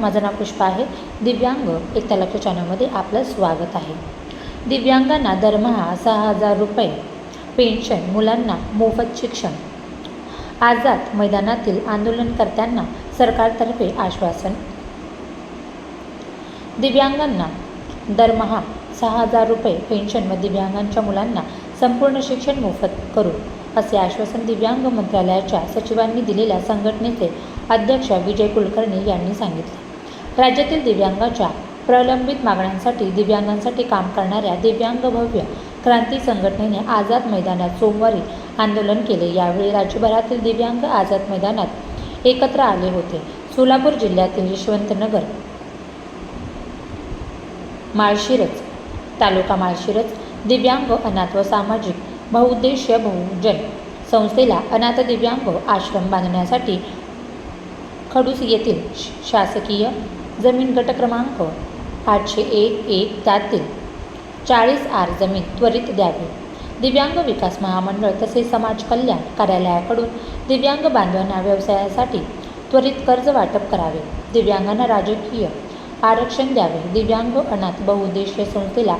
माझं नाव पुष्पा आहे. दिव्यांग एक लक्ष चॅनलमध्ये आपलं स्वागत आहे. दिव्यांगांना दरमहा सहा हजार रुपये पेन्शन मुलांना मोफत शिक्षण. आझाद मैदानातील आंदोलनकर्त्यांना सरकारतर्फे आश्वासन. दिव्यांगांना दरमहा सहा हजार रुपये पेन्शन व दिव्यांगांच्या मुलांना संपूर्ण शिक्षण मोफत करू असे आश्वासन दिव्यांग मंत्रालयाच्या सचिवांनी दिलेल्या संघटनेचे अध्यक्ष विजय कुलकर्णी यांनी सांगितले. राज्यातील दिव्यांगाच्या प्रलंबित मागण्यांसाठी दिव्यांगांसाठी काम करणाऱ्या दिव्यांग भव्य क्रांती संघटनेने आझाद मैदानात सोमवारी आंदोलन केले. यावेळी राज्यभरातील दिव्यांग आझाद मैदानात एकत्र आले होते. सोलापूर जिल्ह्यातील यशवंतनगर माळशिरस तालुका माळशिरस दिव्यांग अनाथ व सामाजिक बहुउद्देशीय बहुजन संस्थेला अनाथ दिव्यांग आश्रम बांधण्यासाठी खडूस येथील श- शासकीय जमीन गट क्रमांक आठशे एक एक त्यातील चाळीस आर जमीन त्वरित द्यावी. दिव्यांग विकास महामंडळ तसेच समाज कल्याण कार्यालयाकडून दिव्यांग बांधवांना व्यवसायासाठी त्वरित कर्ज वाटप करावे. दिव्यांगांना राजकीय आरक्षण द्यावे. दिव्यांग अनाथ बहुउद्देशीय संस्थेला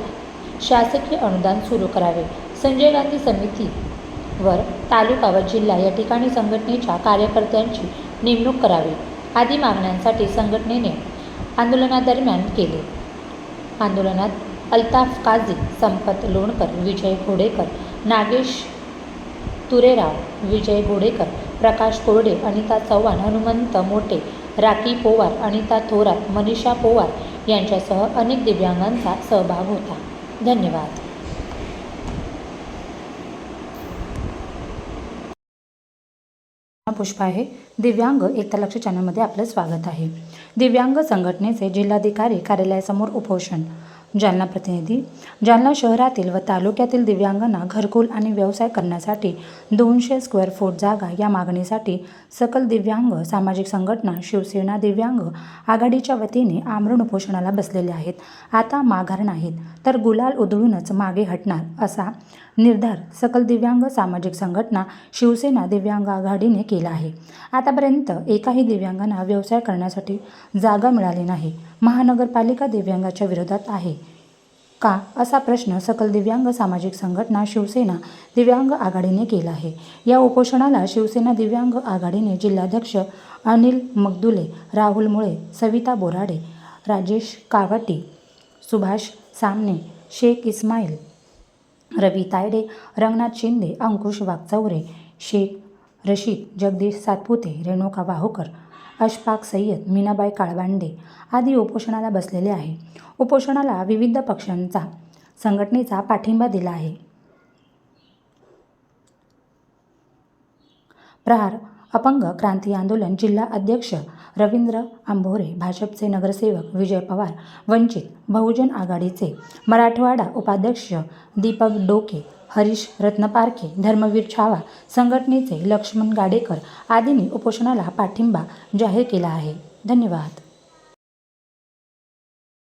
शासकीय अनुदान सुरू करावे. संजय गांधी समितीवर तालुका व जिल्हा या ठिकाणी संघटनेच्या कार्यकर्त्यांची नेमणूक करावी. आदी मागण्यांसाठी संघटनेने आंदोलनादरम्यान केले. आंदोलनात अल्ताफ काझी संपत लोणकर विजय घोडेकर नागेश तुरेराव विजय घोडेकर प्रकाश कोरडे अनिता चव्हाण हनुमंत मोटे राखी पोवार अनिता थोरात मनीषा पोवार यांच्यासह अनेक दिव्यांगांचा सहभाग होता. धन्यवाद. पुष्पा आहे. दिव्यांग एकता लक्ष चॅनलमध्ये आपलं स्वागत आहे. दिव्यांग संघटनेचे जिल्हाधिकारी कार्यालयासमोर उपोषण जालना प्रतिनिधी जालना शहरातील व तालुक्यातील दिव्यांगांना घरकुल आणि व्यवसाय करण्यासाठी दोनशे स्क्वेअर फूट जागा या मागणीसाठी सकल दिव्यांग सामाजिक संघटना शिवसेना दिव्यांग आघाडीच्या वतीने आमरण उपोषणाला बसलेले आहेत. आता माघार नाहीत तर गुलाल उधळूनच मागे हटणार असा निर्धार सकल दिव्यांग सामाजिक संघटना शिवसेना दिव्यांग आघाडीने केला आहे. आतापर्यंत एकाही दिव्यांगांना व्यवसाय करण्यासाठी जागा मिळाली नाही. महानगरपालिका दिव्यांगाच्या विरोधात आहे. का? असा प्रश्न सकल दिव्यांग सामाजिक संघटना शिवसेना दिव्यांग आघाडीने केला आहे. या उपोषणाला शिवसेना दिव्यांग आघाडीने जिल्हाध्यक्ष अनिल मगदुले राहुल मुळे सविता बोराडे राजेश कावटी सुभाष सामने शेख इस्माईल रवी तायडे रंगनाथ शिंदे अंकुश वागचौरे शेख रशीद जगदीश सातपुते रेणुका वाहुकर अशफाक सय्यद मीनाबाई काळबांडे आदी उपोषणाला बसलेले आहे. उपोषणाला विविध पक्षांचा संघटनेचा पाठिंबा दिला आहे. प्रहार अपंग क्रांती आंदोलन जिल्हा अध्यक्ष रवींद्र आंभोरे भाजपचे नगरसेवक विजय पवार वंचित बहुजन आघाडीचे मराठवाडा उपाध्यक्ष दीपक डोके हरीश रत्नपारखे धर्मवीर छावा संघटनेचे लक्ष्मण गाडेकर आदींनी उपोषणाला पाठिंबा जाहीर केला आहे. धन्यवाद.